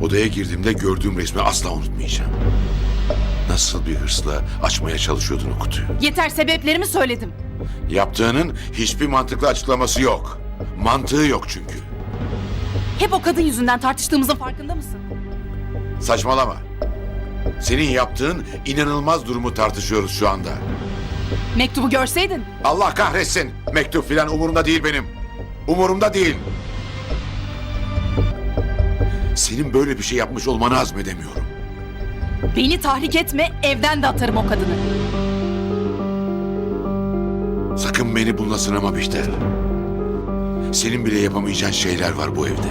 Odaya girdiğimde gördüğüm resmi asla unutmayacağım. Nasıl bir hırsla açmaya çalışıyordun o kutuyu. Yeter sebeplerimi söyledim. Yaptığının hiçbir mantıklı açıklaması yok. Mantığı yok çünkü. Hep o kadın yüzünden tartıştığımızın farkında mısın? Saçmalama. Senin yaptığın inanılmaz durumu tartışıyoruz şu anda. Mektubu görseydin. Allah kahretsin. Mektup filan umurumda değil benim. Umurumda değil. Senin böyle bir şey yapmış olmanı azmedemiyorum. Beni tahrik etme evden de atarım o kadını. Sakın beni bununla sınama Bihter. Senin bile yapamayacağın şeyler var bu evde.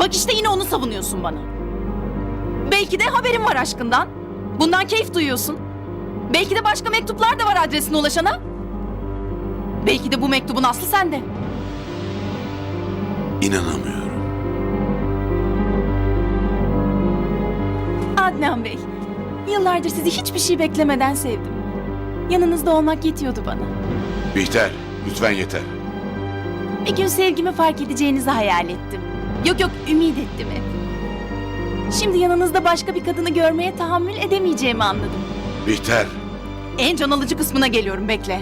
Bak işte yine onu savunuyorsun bana. Belki de haberin var aşkından. Bundan keyif duyuyorsun. Belki de başka mektuplar da var adresine ulaşana. Belki de bu mektubun aslı sende. İnanamıyorum. Adnan Bey, yıllardır sizi hiçbir şey beklemeden sevdim. Yanınızda olmak yetiyordu bana. Bihter, lütfen yeter. Bir gün sevgimi fark edeceğinizi hayal ettim. Yok yok ümit ettim hep. Şimdi yanınızda başka bir kadını görmeye tahammül edemeyeceğimi anladım. Bihter, En can alıcı kısmına geliyorum bekle.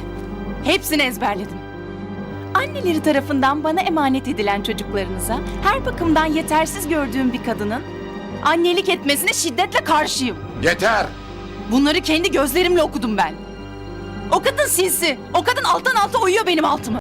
Hepsini ezberledim. Anneleri tarafından bana emanet edilen çocuklarınıza her bakımdan yetersiz gördüğüm bir kadının annelik etmesine şiddetle karşıyım. yeter! Bunları kendi gözlerimle okudum ben. O kadın sinsi. O kadın alttan alta oyuyor benim altımı.